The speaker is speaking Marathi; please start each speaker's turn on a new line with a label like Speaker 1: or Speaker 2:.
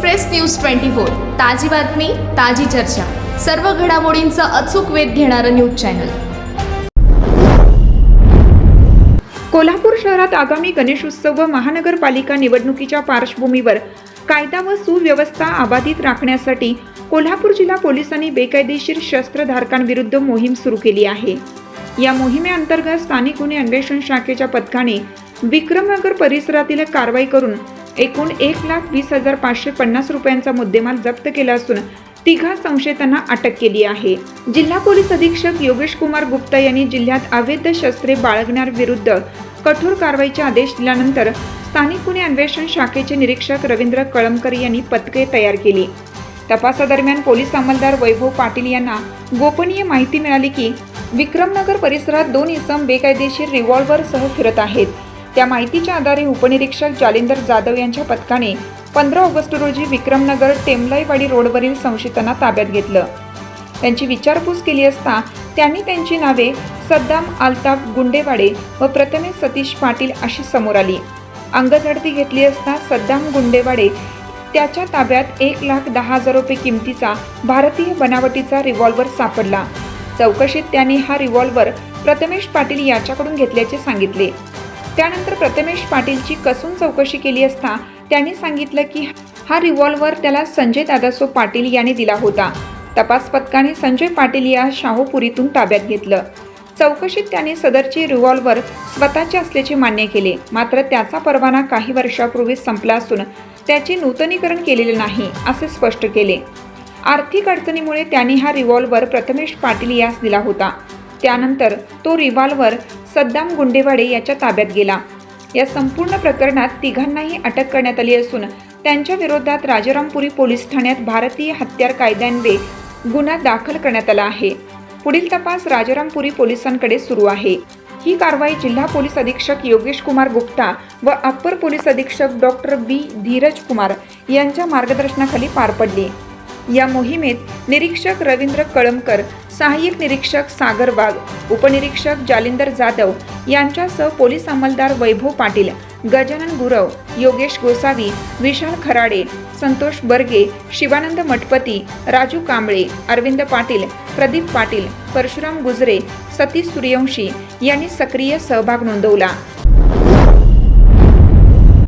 Speaker 1: एक्सप्रेस न्यूज ट्वेंटी फोर ताजी बातमी ताजी चर्चा. सर्व घडामोडींचा अचूक वेध घेणारं न्यूज चॅनल.
Speaker 2: कोल्हापूर शहरात आगामी गणेशोत्सव व महानगरपालिका निवडणुकीच्या पार्श्वभूमीवर कायदा व सुव्यवस्था अबाधित राखण्यासाठी कोल्हापूर जिल्हा पोलिसांनी बेकायदेशीर शस्त्रधारकांविरुद्ध मोहीम सुरू केली आहे. या मोहिमेअंतर्गत स्थानिक गुन्हे अन्वेषण शाखेच्या पथकाने विक्रमनगर परिसरातील कारवाई करून एकूण एक लाख वीस हजार पाचशे पन्नास रुपयांचा मुद्देमाल जप्त केला असून तिघा संशयितांना अटक केली आहे. जिल्हा पोलीस अधीक्षक योगेश कुमार गुप्ता यांनी जिल्ह्यात अवैध शस्त्रे बाळगण्याविरुद्ध कठोर कारवाईचे आदेश दिल्यानंतर स्थानिक गुन्हे अन्वेषण शाखेचे निरीक्षक रवींद्र कळमकर यांनी पथके तयार केली. तपासादरम्यान पोलीस अंमलदार वैभव पाटील यांना गोपनीय माहिती मिळाली की विक्रमनगर परिसरात दोन इसम बेकायदेशीर रिव्हॉल्व्हरसह फिरत आहेत. त्या माहितीच्या आधारे उपनिरीक्षक जालिंदर जाधव यांच्या पथकाने पंधरा ऑगस्ट रोजी विक्रमनगर टेमलाईवाडी रोडवरील संशयितांना ताब्यात घेतलं. त्यांची विचारपूस केली असता त्यांनी त्यांची नावे सद्दाम आल्ताफ गुंडेवाडे व प्रथमेश सतीश पाटील अशी समोर आली. अंगझडती घेतली असता सद्दाम गुंडेवाडे त्याच्या ताब्यात एक लाख दहा हजार रुपये किमतीचा भारतीय बनावटीचा रिव्हॉल्व्हर सापडला. चौकशीत त्यांनी हा रिव्हॉल्वर प्रथमेश पाटील याच्याकडून घेतल्याचे सांगितले. त्यानंतर प्रथमेश पाटीलची कसून चौकशी केली असता त्यांनी सांगितलं की हा रिव्हॉल्वर त्याला संजय दादासो पाटील याने दिला होता. तपास पथकाने संजय पाटील या शाहूपुरीतून ताब्यात घेतलं. चौकशीत त्याने सदरचे रिव्हॉल्वर स्वतःचे असल्याचे मान्य केले. मात्र त्याचा परवाना काही वर्षापूर्वी संपला असून त्याचे नूतनीकरण केलेले नाही असे स्पष्ट केले. आर्थिक अडचणीमुळे त्यांनी हा रिव्हॉल्वर प्रथमेश पाटील यास दिला होता. त्यानंतर तो रिव्हॉल्व्हर सद्दाम गुंडेवाडे याच्या ताब्यात गेला. या संपूर्ण प्रकरणात तिघांनाही अटक करण्यात आली असून त्यांच्या विरोधात राजारामपुरी पोलीस ठाण्यात भारतीय हत्यार कायद्यान्वये गुन्हा दाखल करण्यात आला आहे. पुढील तपास राजारामपुरी पोलिसांकडे सुरू आहे. ही कारवाई जिल्हा पोलीस अधीक्षक योगेश कुमार गुप्ता व अप्पर पोलीस अधीक्षक डॉक्टर बी धीरज कुमार यांच्या मार्गदर्शनाखाली पार पडली. या मोहिमेत निरीक्षक रवींद्र कळमकर सहाय्यक निरीक्षक सागर वाघ उपनिरीक्षक जालिंदर जाधव यांच्यासह पोलीस अंमलदार वैभव पाटील गजानन गुरव योगेश गोसावी विशाल खराडे संतोष बर्गे शिवानंद मठपती राजू कांबळे अरविंद पाटील प्रदीप पाटील परशुराम गुजरे सतीश सूर्यवंशी यांनी सक्रिय सहभाग नोंदवला.